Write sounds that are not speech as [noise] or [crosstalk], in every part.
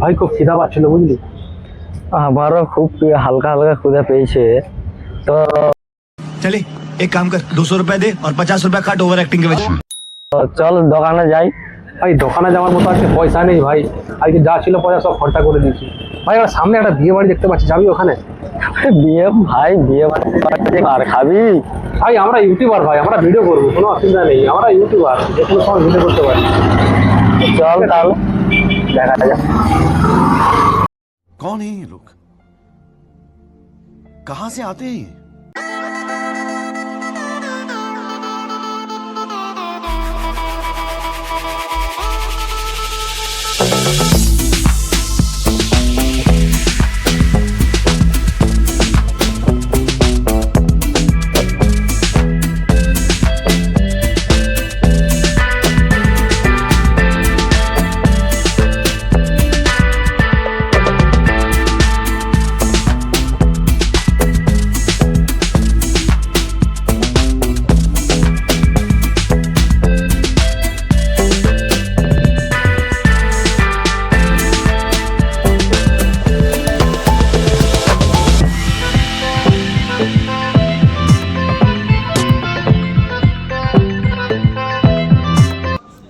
ভাই খুব খিদা পাচ্ছিল বুঝলি? আমারও খুব হালকা হালকা ক্ষুধা পেয়েছে। তো চলি এক কাম কর দুশো রুপিয়া দে আর পচাশ রুপিয়া কাট ওভার অ্যাক্টিং চল দোকানে যাই। ভাই দোকানে যাওয়ার মতো আজকে পয়সা নেই ভাই। আজকে যা ছিল পয়সা সব খরচা করে দিয়েছি। ভাই আমার সামনে একটা বিয়ে বাড়ি দেখতে পাচ্ছি যাবি ওখানে? বিয়ে ভাই বিয়ে বাড়ি আর খাবি? ভাই আমরা ইউটিউবার ভাই আমরা ভিডিও করব কোনো অসুবিধা নেই। আমরা ইউটিউবার যে কোনো সময় ভিডিও করতে পারি। চল তাহলে। দেখা যাক कौन है ये लोग कहां से आते हैं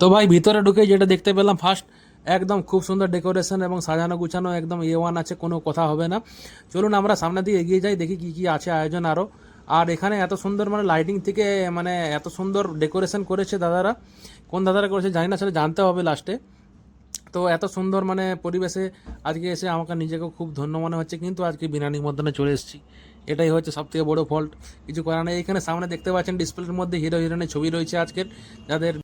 তো ভাই, ভিতরে ঢুকে যেটা দেখতে পেলাম ফার্স্ট একদম খুব সুন্দর ডেকোরেশন এবং সাজানো গুছানো, একদম এ ওয়ান আছে, কোনো কথা হবে না। চলুন আমরা সামনে দিয়ে এগিয়ে যাই, দেখি কি কি আছে আয়োজন আরও আর এখানে এত সুন্দর মানে লাইটিং থেকে মানে এত সুন্দর ডেকোরেশন করেছে দাদারা। কোন দাদারা করেছে জানি না, সেটা জানতে হবে লাস্টে তো এত সুন্দর মানে পরিবেশে আজকে এসে আমাকে নিজেকে খুব ধন্য মনে হচ্ছে, কিন্তু আজকে বিনা নিমন্ত্রণে চলে এসেছি। এটাই হচ্ছে সব থেকে বড়ো ফল্ট কিছু করার নেই, এখানে সামনে দেখতে পাচ্ছেন ডিসপ্লের মধ্যে হিরো হিরোইনের ছবি রয়েছে আজকের। যাদের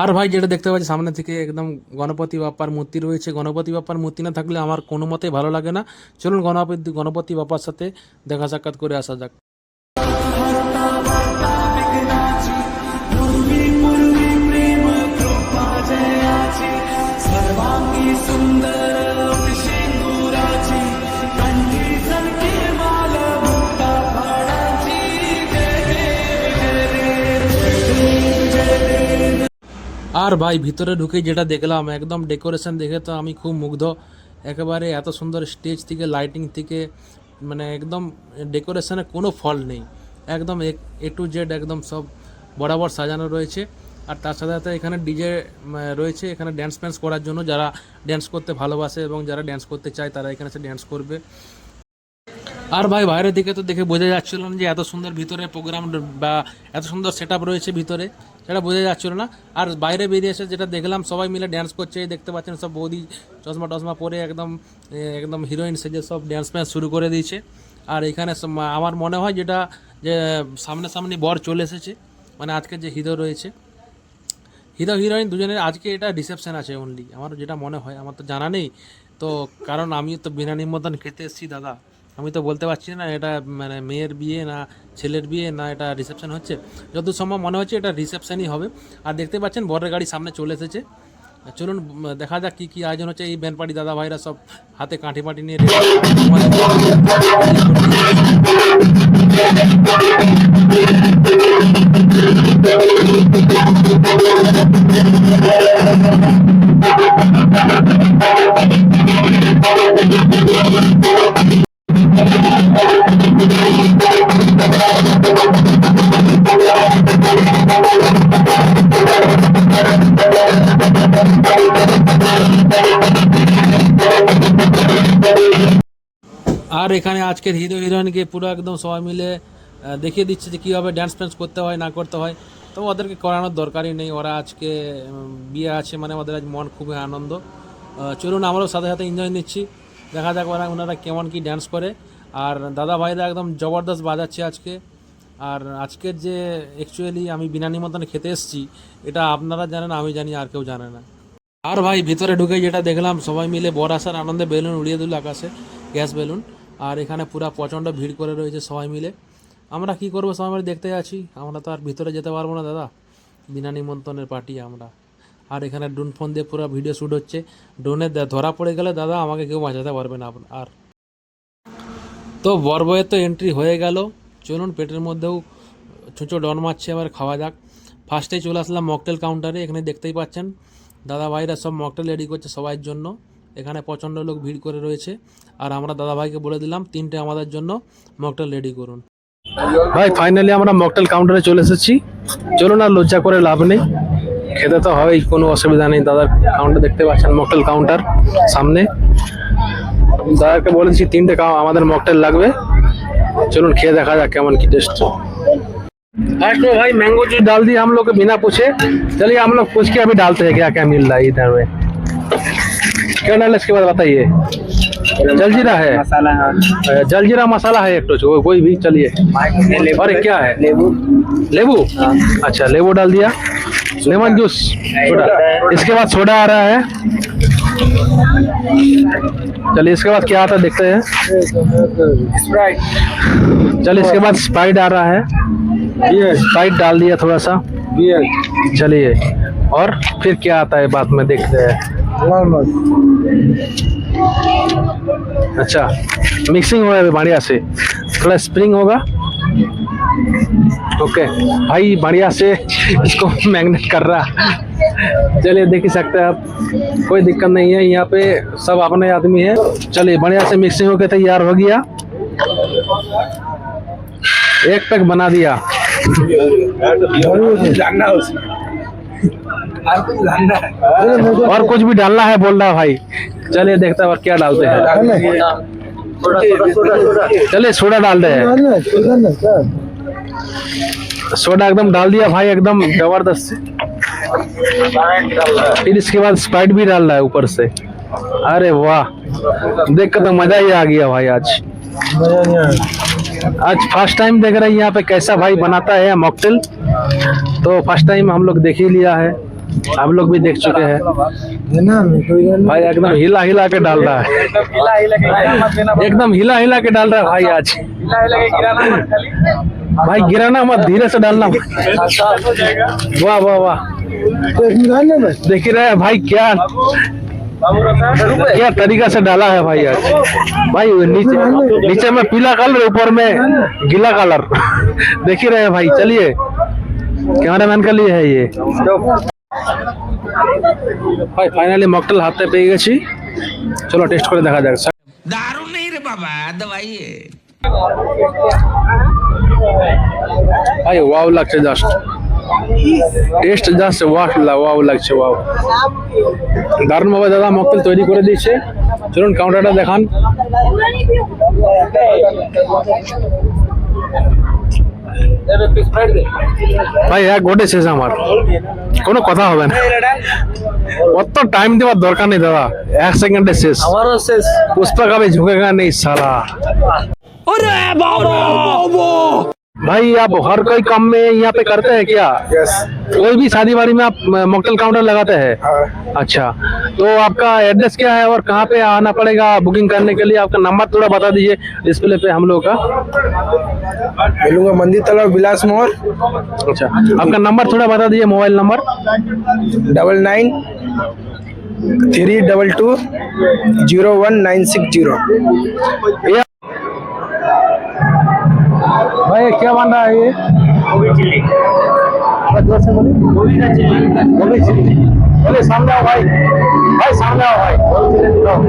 আর ভাই যেটা দেখতে পাচ্ছি সামনে থেকে একদম গণপতি বাপ্পার মূর্তি রয়েছে। গণপতি বাপ্পার মূর্তি না থাকলে আমার কোনো মতেই ভালো লাগে না। চলুন গণপতি গণপতি বাপ্পার সাথে দেখা সাক্ষাৎ করে আসা যাক। আর ভাই, ভিতরে ঢুকে যেটা দেখলাম, একদম ডেকোরেশন দেখে তো আমি খুব মুগ্ধ। একেবারে এত সুন্দর স্টেজ থেকে লাইটিং থেকে মানে একদম ডেকোরেশনে কোনো ফল নেই। একদম এ টু জেড একদম সব বরাবর সাজানো রয়েছে। আর তার সাথে সাথে এখানে ডিজে রয়েছে। এখানে ড্যান্স ফ্যান্স করার জন্য যারা ড্যান্স করতে ভালোবাসে এবং যারা ড্যান্স করতে চায়, তারা এখানে এসে ড্যান্স করবে। আর ভাই, বাইরের দিকে তো দেখে বোঝা যাচ্ছিল না যে এত সুন্দর ভিতরে প্রোগ্রাম বা এত সুন্দর সেট রয়েছে ভিতরে, সেটা বোঝা যাচ্ছিল না। আর বাইরে বেরিয়ে এসে যেটা দেখলাম, সবাই মিলে ড্যান্স করছে দেখতে পাচ্ছেন সব বৌদি চশমা টশমা পরে একদম একদম হিরোইন সেজে সব ড্যান্স ফ্যান্স শুরু করে দিয়েছে। আর এখানে আমার মনে হয় যেটা, যে সামনে সামনে বর চলে এসেছে মানে আজকে যে হিরো রয়েছে। হিরো হিরোইন দুজনের, আজকে এটা রিসেপশন আছে অনলি আমার যেটা মনে হয়, আমার তো জানা নেই। তো কারণ আমি তো বিনা নিমন্ত্রণ খেতে এসেছি, দাদা। আমি তো বলতে পারছি না এটা মানে মেয়ের বিয়ে না ছেলের বিয়ে না এটা রিসেপশন হচ্ছে। যত সম্ভব মনে হচ্ছে এটা রিসেপশনই হবে। আর দেখতে পাচ্ছেন বরের গাড়ি সামনে চলে এসেছে। চলুন, দেখা যাক কী কী আয়োজন হচ্ছে। এই ব্যানপাড়ি দাদা ভাইরা সব হাতে কাঠি পাটি নিয়ে আর এখানে আজকের হিরো হিরোইনকে পুরো একদম সবাই মিলে দেখিয়ে দিচ্ছে যে কীভাবে ড্যান্স ফ্যান্স করতে হয়, না করতে হয়। তো ওদেরকে করানোর দরকারই নেই। ওরা আজকে বিয়ে আছে মানে ওদের আজ মন খুবই আনন্দ। চলুন আমরাও সাথে সাথে এনজয় নিচ্ছি। দেখা যাক ওরা, ওনারা কেমন কি ড্যান্স করে। আর দাদা ভাইরা একদম জবরদস্ত বাজাচ্ছে আজকে। আর আজকের যে অ্যাকচুয়ালি আমি বিনা নিমন্ত্রণে খেতে এসেছি, এটা আপনারা জানেন, আমি জানি, আর কেউ জানে না। আর ভাই, ভিতরে ঢুকে যেটা দেখলাম, সবাই মিলে বর আসার আনন্দে বেলুন উড়িয়ে দিল আকাশে, গ্যাস বেলুন। আর এখানে পুরা প্রচণ্ড ভিড় করে রয়েছে সবাই মিলে। আমরা কি করব, সবাই মিলে দেখতে আছি আমরা তো আর ভিতরে যেতে পারব না, দাদা। বিনা নিমন্ত্রণের পার্টি আমরা। আর এখানে ড্রোন ফোন দিয়ে পুরো ভিডিও শ্যুট হচ্ছে। ড্রোনে ধরা পড়ে গেলে, দাদা, আমাকে কেউ বাঁচাতে পারবে না। আর তো বরবয়ের তো এন্ট্রি হয়ে গেল। চলুন পেটের মধ্যেও ছুঁচো ডন মারছে, এবার খাওয়া যাক। ফার্স্টে চলে আসলাম মকটেল কাউন্টারে এখানে দেখতেই পাচ্ছেন। দাদা ভাইরা সব মকটেল রেডি করছে সবার জন্য। এখানে প্রচণ্ড লোক ভিড় করে রয়েছে। আর আমরা দাদাভাইকে বলে দিলাম, তিনটে আমাদের জন্য মকটেল রেডি করুন। ভাই ফাইনালি আমরা মকটেল কাউন্টারে চলে এসেছি। চলুন আর লজ্জা করে লাভ নেই। খেতে তো হবেই কোনো অসুবিধা নেই। দাদার কাউন্টার দেখতে পাচ্ছেন মকটেল কাউন্টার সামনে। দাদাকে বলেছি তিনটে কাউ- আমাদের মকটেল লাগবে चलो खेल देखा जाए केमन की टेस्ट फर्स्ट में भाई मैंगो जूस डाल दिया हम लोग को बिना पूछे चलिए हम लोग पूछ के अभी डालते हैं क्या क्या मिल रहा है इधर में क्या डाले इसके बाद बताइए जलजीरा है मसाला अ, जलजीरा मसाला है एक तो जो कोई भी चलिए और क्या है लेबू लेबू अच्छा लेबू डाल दिया लेमन जूस सोडा इसके बाद सोडा आ रहा है चलिए इसके बाद क्या आता है देखते हैं। स्प्राइट चलिए इसके बाद स्प्राइट आ रहा है। स्प्राइट डाल दिया थोड़ा सा। चलिए और फिर क्या आता है बाद में देखते हैं। अच्छा मिक्सिंग हो रहा है बढ़िया से। थोड़ा स्प्रिंग होगा। ओके भाई बढ़िया से इसको [laughs] मैग्नेट कर रहा। चलिए देख ही सकते हैं आप। कोई दिक्कत नहीं है, यहाँ पे सब अपने आदमी है। चलिए, बढ़िया से मिक्सिंग होकर तैयार हो गया। एक पैक बना दिया। और कुछ भी डालना है, बोल रहा भाई। चलिए देखते हैं और क्या डालते हैं। चलिए, सोडा डाल हैं सोडा एकदम डाल दिया भाई, एकदम ज़बरदस्त। फिर इसके बाद स्प्राइट भी डाल रहा है ऊपर से। अरे वाह, देख कर तो मज़ा ही आ गया भाई आज। आज फ़र्स्ट टाइम देख रहे हैं यहाँ पे कैसा भाई बनाता है मॉकटेल तो फ़र्स्ट टाइम हम लोग देख ही लिया है। आप लोग भी देख चुके हैं। भाई एकदम हिला हिला के डाल रहा है। एकदम हिला हिला के डाल रहा है भाई आज। भाई गिराना मत, धीरे से डालना। वाह वाह वाह। देख ही रहे हैं भाई क्या क्या तरीका से डाला है भाई आज भाई नीचे नीचे में पीला कलर ऊपर में गीला कलर देख ही रहे हैं भाई चलिए कैमरामैन के लिए है ये ভাই ফাইনালি মকটেল হাতে পেয়ে গেছি চলো টেস্ট করে দেখা যাক दारू नहीं रे बाबा दवाई है ভাই ওয়াও লাগছে just taste just walk wow লাগছে ওয়াও দারুণভাবে দাদা মকতেল তৈরি করে দিয়েছে। চলুন কাউন্টারটা দেখান। ভাই এক ঘটে শেষ আমার। কোনো কথা হবে না। অত টাইম দেওয়ার দরকার নেই দাদা। এক সেকেন্ডে শেষ। আমারও শেষ। পুষ্পা কাবে ঝুঁকে গা নেই সারা ওরে বাবা! भाई आप हर कोई काम में यहाँ पे करते हैं क्या? कोई भी शादी वाड़ी में आप मॉकटेल काउंटर लगाते हैं? हाँ। अच्छा तो आपका एड्रेस क्या है और कहाँ पे आना पड़ेगा बुकिंग करने के लिए? आपका नंबर थोड़ा बता दीजिए डिस्प्ले पे हम लोग का। मिलूँगा मंदिर तालाब विलास मोड़ अच्छा आपका नंबर थोड़ा बता दीजिए mobile number double nine three double two zero one nine six zero. भाई ये क्या बन रहा है ये थोड़ा जोर से बोलिए गोभी चिल्ली बोले सामने आओ भाई भाई सामने आओ भाई गोभी चिल्ली दिखाओ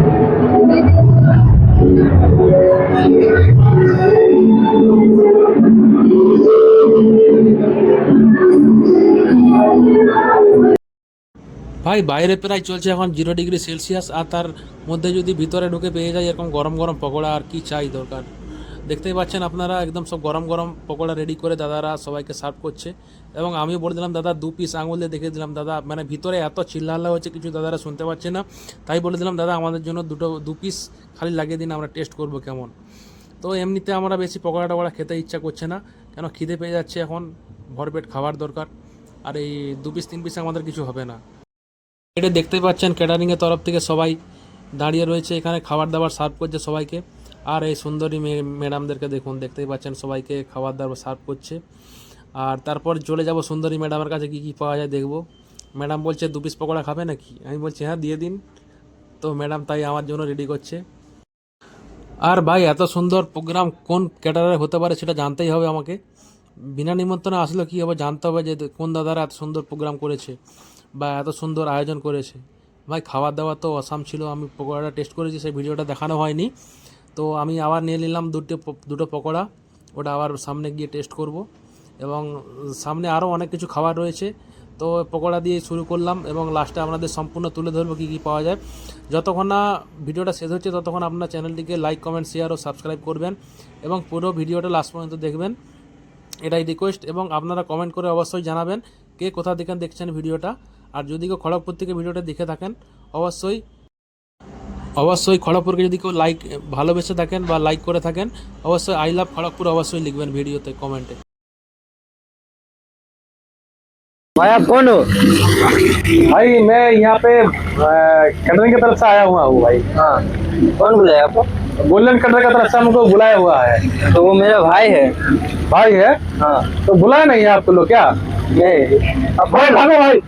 ভাই বাইরে প্রায় চলছে এখন জিরো ডিগ্রি সেলসিয়াস আর তার মধ্যে যদি ভিতরে ঢুকে পেয়ে যায় এরকম গরম গরম পকোড়া আর কি চাই দরকার দেখতেই পাচ্ছেন আপনারা একদম সব গরম গরম পকোড়া রেডি করে দাদারা সবাইকে সার্ভ করছে। এবং আমি বলে দিলাম, দাদা, দু পিস আঙুল দিয়ে দেখে দিলাম, দাদা। মানে ভিতরে এত চিল্লাহাল্লা হচ্ছে, কিছু দাদারা শুনতে পাচ্ছে না। তাই বলে দিলাম, দাদা, আমাদের জন্য দুটো, দু পিস খালি লাগিয়ে দিন, আমরা টেস্ট করব কেমন? তো এমনিতে আমরা বেশি পকোড়া টকোড়া খেতে ইচ্ছা করছে না, কেন খিদে পেয়ে যাচ্ছে এখন। ভরপেট খাবার দরকার, আর এই দু পিস তিন পিস আমাদের কিছু হবে না। এটা দেখতেই পাচ্ছেন ক্যাটারিংয়ের তরফ থেকে সবাই দাঁড়িয়ে রয়েছে, এখানে খাবার দাবার সার্ভ করছে সবাইকে। আর এই সুন্দরী ম্যাডামদেরকে দেখুন, দেখতেই পাচ্ছেন সবাইকে খাবার দাবার সার্ভ করছে। আর তারপর চলে যাব সুন্দরী ম্যাডামের কাছে, কী কী পাওয়া যায় দেখব। ম্যাডাম বলছে, দু পিস পকোড়া খাবে নাকি? আমি বলছি হ্যাঁ দিয়ে দিন। তো ম্যাডাম তাই আমার জন্য রেডি করছে। আর ভাই, এত সুন্দর প্রোগ্রাম কোন ক্যাটারে হতে পারে সেটা জানতেই হবে আমাকে। বিনা নিমন্ত্রণে আসলে কী হবে জানতে হবে যে কোন দাদারা এত সুন্দর প্রোগ্রাম করেছে বা এত সুন্দর আয়োজন করেছে। ভাই, খাবার দাবার তো অসাম ছিল, আমি পকোড়াটা টেস্ট করেছি, সেই ভিডিওটা দেখানো হয়নি। তো আমি আবার নিয়ে নিলাম দুটো দুটো পকোড়া। ওটা আবার সামনে গিয়ে টেস্ট করব। এবং সামনে আরও অনেক কিছু খাবার রয়েছে। তো পকোড়া দিয়ে শুরু করলাম এবং লাস্টে আপনাদের সম্পূর্ণ তুলে ধরবো কী কী পাওয়া যায়। যতক্ষণ না ভিডিওটা শেষ হচ্ছে, ততক্ষণ আপনার চ্যানেলটিকে লাইক কমেন্ট শেয়ার ও সাবস্ক্রাইব করবেন এবং পুরো ভিডিওটা লাস্ট পর্যন্ত দেখবেন। এটাই রিকোয়েস্ট এবং আপনারা কমেন্ট করে অবশ্যই জানাবেন কে কোথা থেকে দেখছেন ভিডিওটা। আর যদি কেউ খড়গপুর থেকে ভিডিওটা দেখে থাকেন, অবশ্যই অবশ্যই খড়গপুরকে যদি কেউ লাইক ভালোবেসে থাকেন বা লাইক করে থাকেন অবশ্যই আই লাভ খড়গপুর অবশ্যই লিখবেন ভিডিওতে কমেন্টে भाई आप कौन हो भाई मैं यहाँ पे कैटरिंग की तरफ से आया हुआ हूँ भाई हाँ कौन बुलाया आपको गोल्डन कटर की तरफ से हमको बुलाया हुआ है तो वो मेरा भाई है भाई है हाँ तो बुलाया नहीं है आपको लोग क्या नहीं अब भाई भागो भाई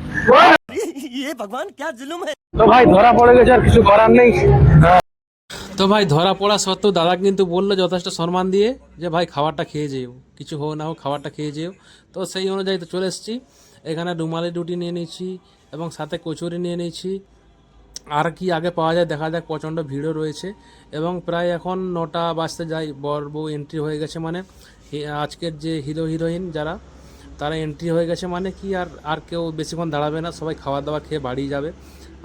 তো ভাই ধরা তো ভাই ধরা পড়া সত্ত্বেও দাদা কিন্তু বলল যথেষ্ট সম্মান দিয়ে যে ভাই খাবারটা খেয়ে যেও কিছু হোক না হোক খাবারটা খেয়ে যেও তো সেই অনুযায়ী তো চলে এসেছি এখানে রুমালি রুটি নিয়ে নিয়েছি এবং সাথে কচুরি নিয়ে নিয়েছি আর কি আগে পাওয়া যায় দেখা যাক প্রচণ্ড ভিড়ও রয়েছে এবং প্রায় এখন নটা বাজতে যাই বর বউ এন্ট্রি হয়ে গেছে মানে আজকের যে হিরো হিরোইন যারা তারা এন্ট্রি হয়ে গেছে মানে কি আর আর কেউ বেশিক্ষণ দাঁড়াবে না, সবাই খাওয়া দাওয়া খেয়ে বাড়ি যাবে।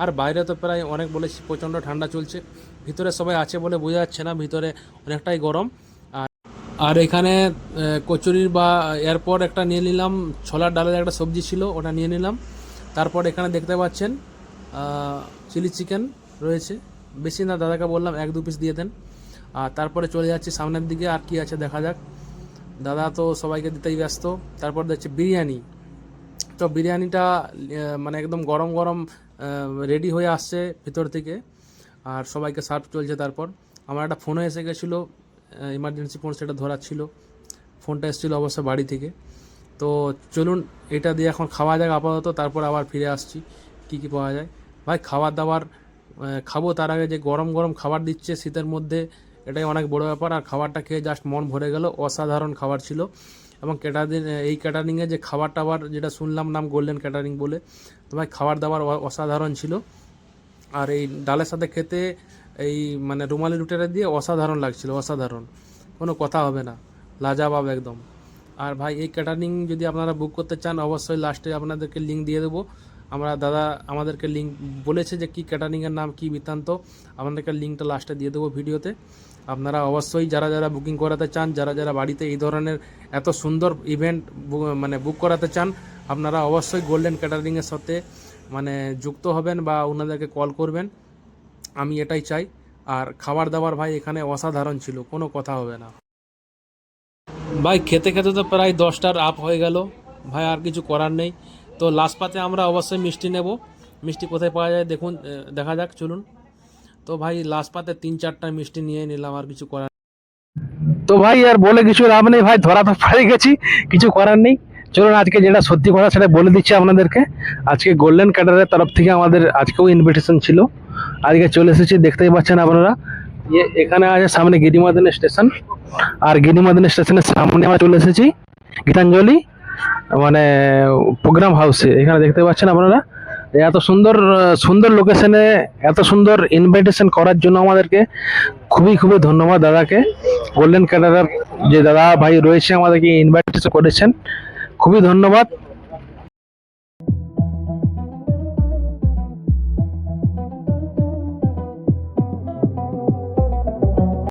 আর বাইরে তো প্রায় অনেক বলেছি প্রচণ্ড ঠান্ডা চলছে, ভিতরে সবাই আছে বলে বোঝা যাচ্ছে না, ভিতরে অনেকটাই গরম। আর আর এখানে কচুরির বা এরপর একটা নিয়ে নিলাম, ছোলার ডালের একটা সবজি ছিল, ওটা নিয়ে নিলাম। তারপর এখানে দেখতে পাচ্ছেন চিলি চিকেন রয়েছে। বেশি না, দাদাকে বললাম এক দু পিস দিয়ে দেন। আর তারপরে চলে যাচ্ছি সামনের দিকে, আর কি আছে দেখা যাক। দাদা তো সবাইকে দিতেই ব্যস্ত। তারপর দেখছি বিরিয়ানি। তো বিরিয়ানিটা মানে একদম গরম গরম রেডি হয়ে আসছে ভিতর থেকে। আর সবাইকে সার্ভ চলছে তারপর। আমার একটা ফোনও এসে গেছিল ইমার্জেন্সি ফোন সেটা ধরার ছিল। ফোনটা এসেছিল অবশ্য বাড়ি থেকে। তো চলুন, এটা দিয়ে এখন খাওয়া যাক আপাতত, তারপর আবার ফিরে আসছি, কী কী পাওয়া যায়। ভাই, খাবার দাবার খাব তার আগে যে গরম গরম খাবার দিচ্ছে শীতের মধ্যে এটাই অনেক বড় ব্যাপার। আর খাবারটা খেয়ে জাস্ট মন ভরে গেল। অসাধারণ খাবার ছিল। এবং ক্যাটারিং এই ক্যাটারিংয়ে যে খাবার টাবার যেটা শুনলাম নাম গোল্ডেন ক্যাটারিং বলে, তো ভাই খাবার দাবার অসাধারণ ছিল। আর এই ডালের সাথে খেতে এই মানে রুমালি রুটিটা দিয়ে অসাধারণ লাগছিল, অসাধারণ। কোনো কথা হবে না। লাজাবাব একদম। আর ভাই এই ক্যাটারিং যদি আপনারা বুক করতে চান, অবশ্যই লাস্টে আপনাদেরকে লিঙ্ক দিয়ে দেবো। আমরা দাদা আমাদেরকে লিঙ্ক বলেছে যে কী ক্যাটারিংয়ের নাম, কী বৃত্তান্ত। আপনাদেরকে লিঙ্কটা লাস্টে দিয়ে দেবো ভিডিওতে। আপনারা অবশ্যই যারা যারা বুকিং করাতে চান, যারা যারা বাড়িতে এই ধরনের এত সুন্দর ইভেন্ট মানে বুক করাতে চান, আপনারা অবশ্যই গোল্ডেন ক্যাটারিংয়ের সাথে মানে যুক্ত হবেন বা ওনাদেরকে কল করবেন। আমি এটাই চাই। আর খাবার দাবার ভাই, এখানে অসাধারণ ছিল, কোনো কথা হবে না। ভাই, খেতে খেতে তো প্রায় দশটার আপ হয়ে গেল। ভাই, আর কিছু করার নেই। তো লাস্ট পাতে আমরা অবশ্যই মিষ্টি নেব। মিষ্টি কোথায় পাওয়া যায় দেখুন দেখা যাক, চলুন। তো ভাই লাস্ট পাতে তিন চারটা মিষ্টি নিয়ে নিলাম, আর কিছু করার তো ভাই, আর বলে কিছু লাভ নেই ভাই, ধরা তো পড়ে গেছি, কিছু করার নেই। চলুন, আজকে যেটা সত্যি কথা সেটা বলে দিচ্ছি আপনাদেরকে। আজকে গোল্ডেন ক্যাডারের তরফ থেকে আমাদের আজকেও ইনভিটেশন ছিল। আজকে চলে এসেছি, দেখতেই পাচ্ছেন আপনারা। এখানে আছে সামনে গিরিমাদন স্টেশন আর গিরিমাদন স্টেশনের সামনে আমরা চলে এসেছি, গীতাঞ্জলি। মানে প্রোগ্রাম হাউসে এখানে দেখতে পাচ্ছেন আপনারা? এত সুন্দর সুন্দর লোকেশনে এত সুন্দর ইনভাইটেশন করার জন্য আমাদেরকে খুবই খুবই ধন্যবাদ দাদাকে। গোল্ডেন ক্যাডারার যে দাদা ভাই রয়েছে আমাদেরকে ইনভাইটেশন করেছেন। খুবই ধন্যবাদ।